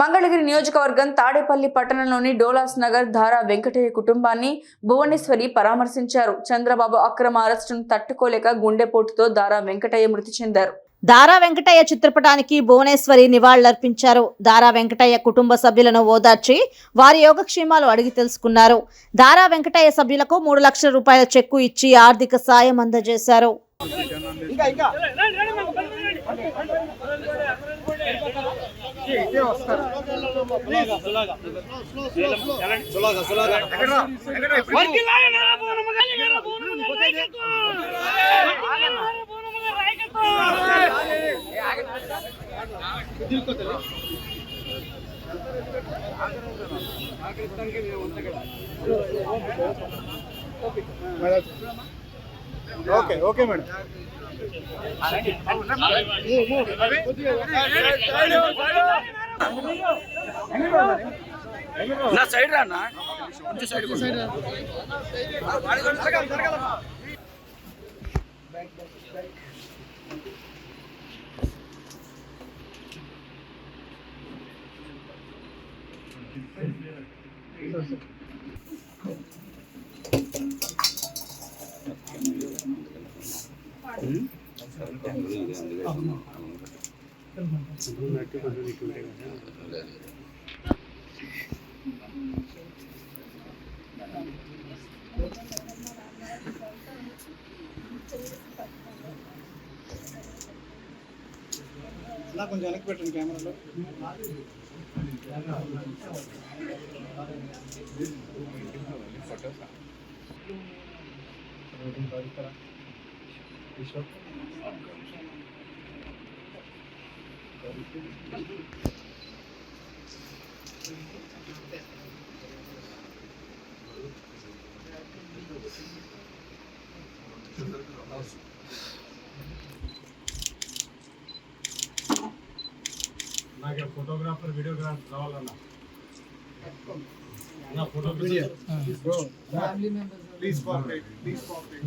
మంగళగిరి నియోజకవర్గం తాడేపల్లి పట్టణంలోని డోలాస్ నగర్ ధారా వెంకటయ్య కుటుంబాన్ని భువనేశ్వరి పరామర్శించారు. చంద్రబాబు అక్రమ అరెస్టును తట్టుకోలేక గుండెపోటుతో దారా వెంకటయ్య మృతి చెందారు. దారా వెంకటయ్య చిత్రపటానికి భువనేశ్వరి నివాళులర్పించారు. దారా వెంకటయ్య కుటుంబ సభ్యులను ఓదార్చి వారి యోగక్షేమాలు అడిగి తెలుసుకున్నారు. దారా వెంకటయ్య సభ్యులకు మూడు లక్షల రూపాయల చెక్కు ఇచ్చి ఆర్థిక సాయం అందజేశారు. ఇదే వస్తారు ఆగ్రహిస్తానికి మేము ఉంటాం కదా ఓకే ఓకే మేడం. నా సైడ్ రానా అన్న. కొంచెం సైడ్ అలా కొంచెం వెనక్కి పెట్టండి కెమెరాలో. నాకు ఫోటోగ్రాఫర్ వీడియోగ్రాఫర్ కావాలన్నా నా photo video please cooperate please cooperate